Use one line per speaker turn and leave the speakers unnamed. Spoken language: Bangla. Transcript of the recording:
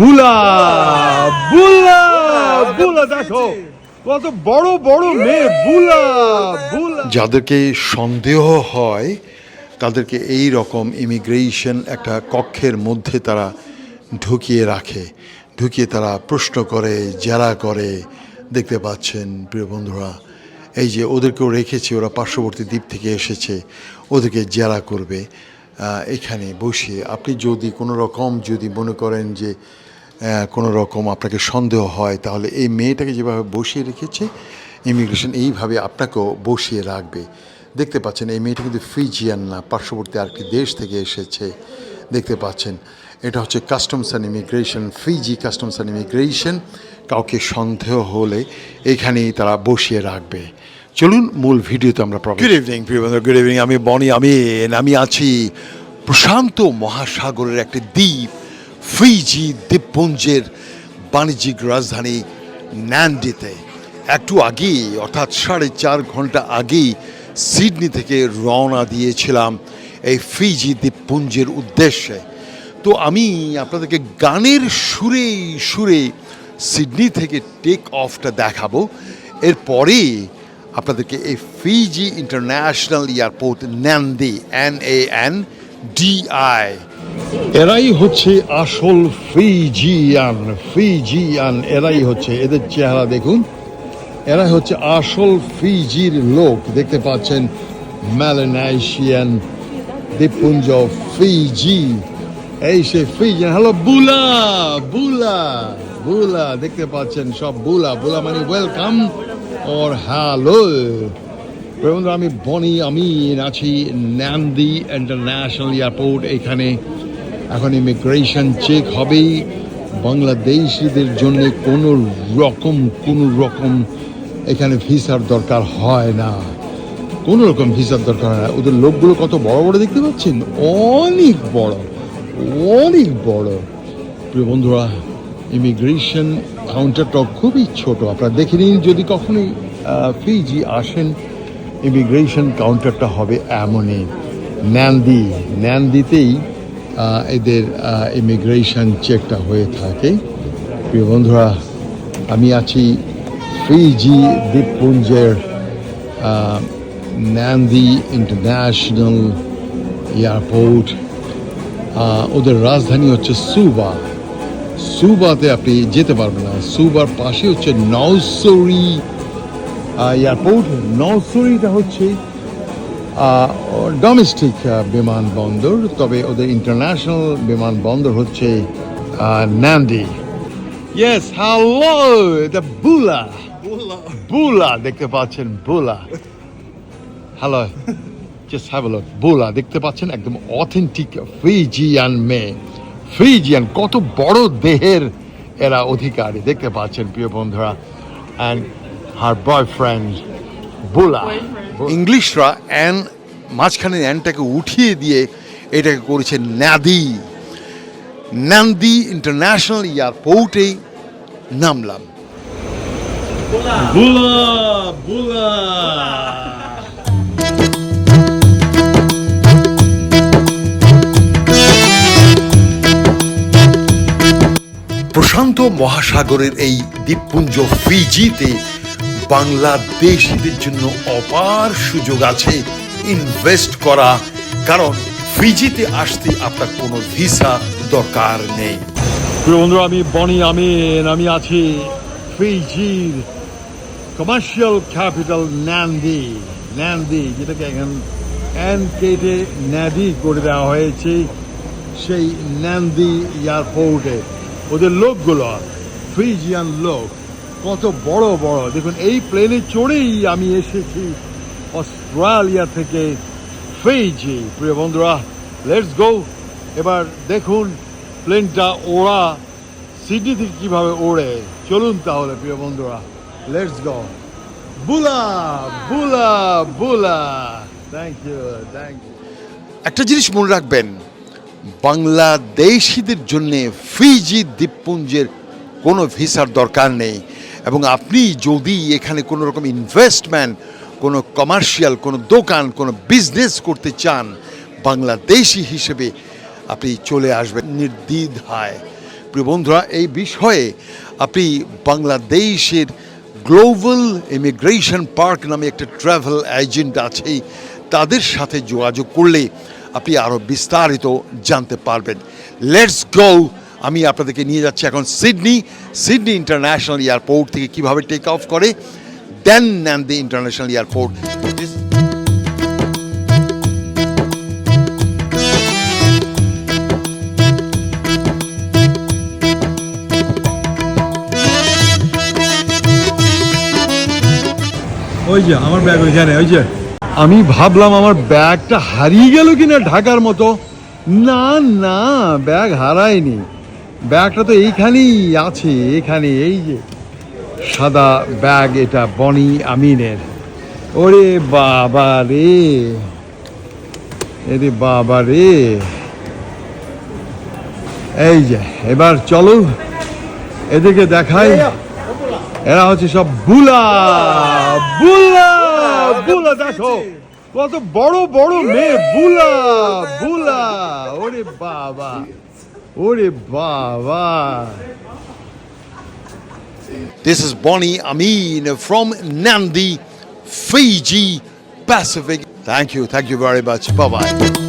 বুলা বুলা বুলা দেখো কত বড় বড় মেয়ে বুলা বুলা
যাদেরকে সন্দেহ হয় তাদেরকে এই রকম ইমিগ্রেশন একটা কক্ষের মধ্যে তারা ঢুকিয়ে রাখে ঢুকিয়ে তারা প্রশ্ন করে জেরা করে। দেখতে পাচ্ছেন প্রিয় বন্ধুরা এই যে ওদেরকেও রেখেছে ওরা পার্শ্ববর্তী দ্বীপ থেকে এসেছে ওদেরকে জেরা করবে। এখানে বসিয়ে আপনি যদি কোনো রকম যদি মনে করেন যে কোনো রকম আপনাকে সন্দেহ হয়, তাহলে এই মেয়েটাকে যেভাবে বসিয়ে রেখেছে ইমিগ্রেশন এইভাবে আপনাকেও বসিয়ে রাখবে। দেখতে পাচ্ছেন, এই মেয়েটা কিন্তু ফিজিয়ান না, পার্শ্ববর্তী আরেকটি দেশ থেকে এসেছে। দেখতে পাচ্ছেন, এটা হচ্ছে customs and immigration Fiji customs and immigration কাউকে সন্দেহ হলে এখানেই তারা বসিয়ে রাখবে। চলুন, মূল ভিডিওতে আমরা গুড ইভিনিং গুড ইভিনিং আমি বনি আমিন আমি আছি প্রশান্ত মহাসাগরের একটি দ্বীপ। ফিজি দ্বীপপুঞ্জের বাণিজ্যিক রাজধানী ন্যান্ডিতে। একটু আগেই, অর্থাৎ সাড়ে চার ঘণ্টা আগেই, সিডনি থেকে রওনা দিয়েছিলাম এই ফিজি দ্বীপপুঞ্জের উদ্দেশ্যে। তো আমি আপনাদেরকে গানের সুরে সুরে সিডনি থেকে টেক অফটা দেখাবো। এরপরে আপনাদেরকে এই Fiji international airport Nadi N A N DI
এরাই হচ্ছে আসল ফিজিয়ান ফিজিয়ান এরাই হচ্ছে। এদের চেহারা দেখুন। এরাই হচ্ছে আসল ফিজির লোক। দেখতে পাচ্ছেন ম্যালেনাইশিয়ান দ্বীপপুঞ্জ ফিজি। এই সে ফিজিয়ান। হ্যালো, বুলা বুলা বুলা। দেখতে পাচ্ছেন সব বুলা। বুলা মানে ওয়েলকাম ওর হ্যালো বন্ধু, আমি বনি আমি আছি ন্যান্দি ইন্টারন্যাশনাল এয়ারপোর্ট। এখানে এখন ইমিগ্রেশন চেক হবেই। বাংলাদেশিদের জন্য কোনো রকম কোনো রকম এখানে ভিসার দরকার হয় না। কোনো রকম ভিসার দরকার হয় না। ওদের লোকগুলো কত বড় বড় দেখতে পাচ্ছেন? অনেক বড় অনেক বড়। প্রিয় বন্ধুরা, ইমিগ্রেশন কাউন্টারটা খুবই ছোট। আপনারা দেখে নিন যদি কখনোই ফিজি আসেন ইমিগ্রেশন কাউন্টারটা হবে এমনই। ন্যান্দি ন্যান্দিতেই এদের ইমিগ্রেশন চেকটা হয়ে থাকে। প্রিয় বন্ধুরা, আমি আছি ফিজি দ্বীপপুঞ্জের ন্যান্দি ইন্টারন্যাশনাল এয়ারপোর্ট। ওদের রাজধানী হচ্ছে সুবা। সুবাতে আপনি যেতে পারবেন না। সুবার পাশে হচ্ছে নওসরি এয়ারপোর্ট নওসরিটা হচ্ছে ডোমেস্টিক বিমানবন্দর তবে ওদের ইন্টারন্যাশনাল বিমানবন্দর হচ্ছে ন্যান্ডি ইয়েস হ্যালো এটা বুলা। বুলা। দেখতে পাচ্ছেন বুলা। হ্যালো জাস্ট হ্যাভ লুক বুলা দেখতে পাচ্ছেন একদম অথেন্টিক ফিজিয়ান মেয়ে। ফিজিয়ান কত বড় দেহের এরা অধিকারী দেখতে পাচ্ছেন প্রিয় বন্ধুরা। অ্যান্ড হার বয়ফ্রেন্ড বুলা
ইংলিশরা অ্যান মাঝখানে অ্যানটাকে উঠিয়ে দিয়ে এটাকে করেছে ন্যাদি ন্যান্দি ইন্টারন্যাশনাল এয়ারপোর্টেই নামলাম।
বুলা বুলা
প্রশান্ত মহাসাগরের এই দ্বীপপুঞ্জ ফিজিতে বাংলাদেশিদের জন্য অপার সুযোগ আছে ইনভেস্ট করা। কারণ ফিজিতে আসতে আপনার কোনো ভিসা দরকার নেই।
বন্ধুরা, আমি বনি আমিন, আমি আছি ফিজির কমার্শিয়াল ক্যাপিটাল ন্যান্দি ন্যান্দি যেটাকে এখন এন কেটে ন্যাদি করে দেওয়া হয়েছে সেই ন্যান্দি এয়ারপোর্টে। ওদের লোকগুলো ফ্রিজিয়ান লোক কত বড় বড়। দেখুন, এই প্লেনে চড়েই আমি এসেছি অস্ট্রেলিয়া থেকে ফিজি। প্রিয় বন্ধুরা লেটস গো এবার দেখুন প্লেনটা ওড়া সিডনি থেকে কীভাবে ওড়ে। চলুন তাহলে, প্রিয় বন্ধুরা লেটস গো বুলা বুলা বুলা। থ্যাংক ইউ থ্যাংক ইউ
একটা জিনিস মনে রাখবেন, বাংলাদেশিদের জন্যে ফিজি দ্বীপপুঞ্জের কোনো ভিসার দরকার নেই। এবং আপনি যদি এখানে কোনো রকম ইনভেস্টমেন্ট কোনো কমার্শিয়াল কোনো দোকান, কোনো বিজনেস করতে চান, বাংলাদেশি হিসেবে আপনি চলে আসবেন নির্দ্বিধায়। প্রিয় বন্ধুরা, এই বিষয়ে আপনি বাংলাদেশের গ্লোবাল ইমিগ্রেশন পার্ক নামে একটা ট্রাভেল এজেন্ট আছে তাদের সাথে যোগাযোগ করলে আপনি আরও বিস্তারিত জানতে পারবেন। লেটস গো আমি আপনাদেরকে নিয়ে যাচ্ছি এখন সিডনি সিডনি ইন্টারন্যাশনাল এয়ারপোর্ট থেকে কীভাবে টেক অফ করে, দেন নেন দি ইন্টারন্যাশনাল এয়ারপোর্ট।
ওই যে, আমার ব্যাগ ওইখানে, ওই যে। আমি ভাবলাম আমার ব্যাগটা হারিয়ে গেল কিনা ঢাকার মতো। না না ব্যাগ হারায়নি। ব্যাগটা তো এইখানেই আছে, এখানে এই যে সাদা ব্যাগ এটা বনি আমিনের। ওরে বাবা রে, এরে বাবা রে। এই যে, এবার চলো, এদিকে দেখাই। এরা হচ্ছে সব বুলা বুলা বুলা, দেখো, কত বড় বড় মেয়ে, বুলা বুলা, ওরে বাবা। ওরে বাবা
This is Bonnie Amin from Nandi, Fiji, Pacific. Thank you, thank you very much. Bye bye.